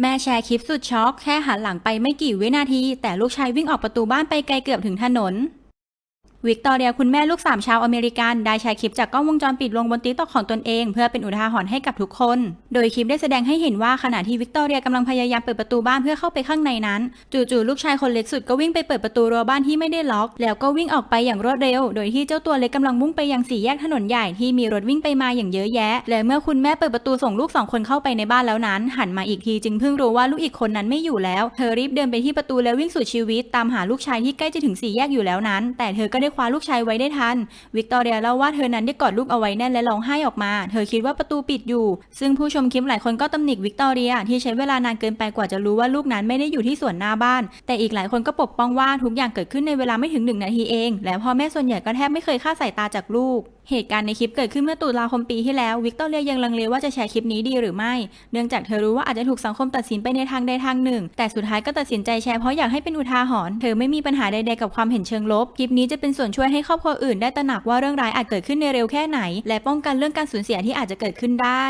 แม่แชร์คลิปสุดช็อกแค่หันหลังไปไม่กี่วินาที แต่ลูกชายวิ่งออกประตูบ้านไปไกลเกือบถึงถนน วิกตอเรียคุณแม่ลูกสามชาวอเมริกัน ได้แชร์คลิปจากกล้องวงจรปิดลงบนติ๊กต็อกของตนเอง เพื่อเป็นอุทาหรณ์ให้กับทุกคน โดยคลิปได้แสดงให้เห็นว่าขณะที่วิกตอเรียกำลังพยายามเปิดประตูบ้านเพื่อเข้าไปข้างในนั้น จู่ๆลูกชายคนเล็กสุดก็วิ่งไปเปิดประตูรั้วบ้านที่ไม่ได้ล็อก แล้วก็วิ่งออกไปอย่างรวดเร็ว โดยที่เจ้าตัวเล็กกำลังมุ่งไปยังสี่แยกถนนใหญ่ที่มีรถวิ่งไปมาอย่างเยอะแยะ และเมื่อคุณแม่เปิดประตูส่งลูกสองคนเข้าไปในบ้านแล้วนั้น หันมาอีกทีจึงเพิ่งรู้ว่าลูกอีกคนนั้นไม่อยู่แล้ว เธอรีบเดินไปที่ประตูแล้ววิ่งสู่ชีวิตตามหาลูกชายที่ใกล้จะถึงสี่แยกอยู่แล้วนั้น แต่เธอก็ได้คว้าลูกชายไว้ได้ทัน วิกตอเรียเล่าว่าเธอนั้นได้กอดลูกเอาไว้แน่นและร้องไห้ออกมา เธอคิดว่าประตูปิดอยู่ ซึ่งผู้ชมคลิปหลายคนก็ตำหนิวิกตอเรียที่ใช้เวลานานเกินไปกว่าจะรู้ว่าลูกนั้นไม่ได้อยู่ที่สวนหน้าบ้าน แต่อีกหลายคนก็ปกป้องว่าทุกอย่างเกิดขึ้นในเวลาไม่ถึงหนึ่งนาทีเอง และพ่อแม่ส่วนใหญ่ก็แทบไม่เคยคลาดสายตาจากลูก เหตุการณ์ในคลิปเกิดขึ้นเมื่อตุลาคมปีที่แล้ว วิกตอเรียยังลังเลว่าจะแชร์คลิปนี้ดีหรือไม่ เนื่องจากเธอรู้ว่าอาจจะถูกสังคมตัดสินไปในทางใดทางหนึ่ง แต่สุดท้ายก็ตัดสินใจแชร์เพราะอยากให้เป็นอุทาหรณ์ เธอไม่มีปัญหาใดๆกับความเห็นเชิงลบ คลิปนี้จะเป็นส่วนช่วยให้ครอบครัวอื่นได้ตระหนักว่าเรื่องร้ายอาจเกิดขึ้นในเร็วแค่ไหน และป้องกันเรื่องการสูญเสียที่อาจจะเกิดขึ้นได้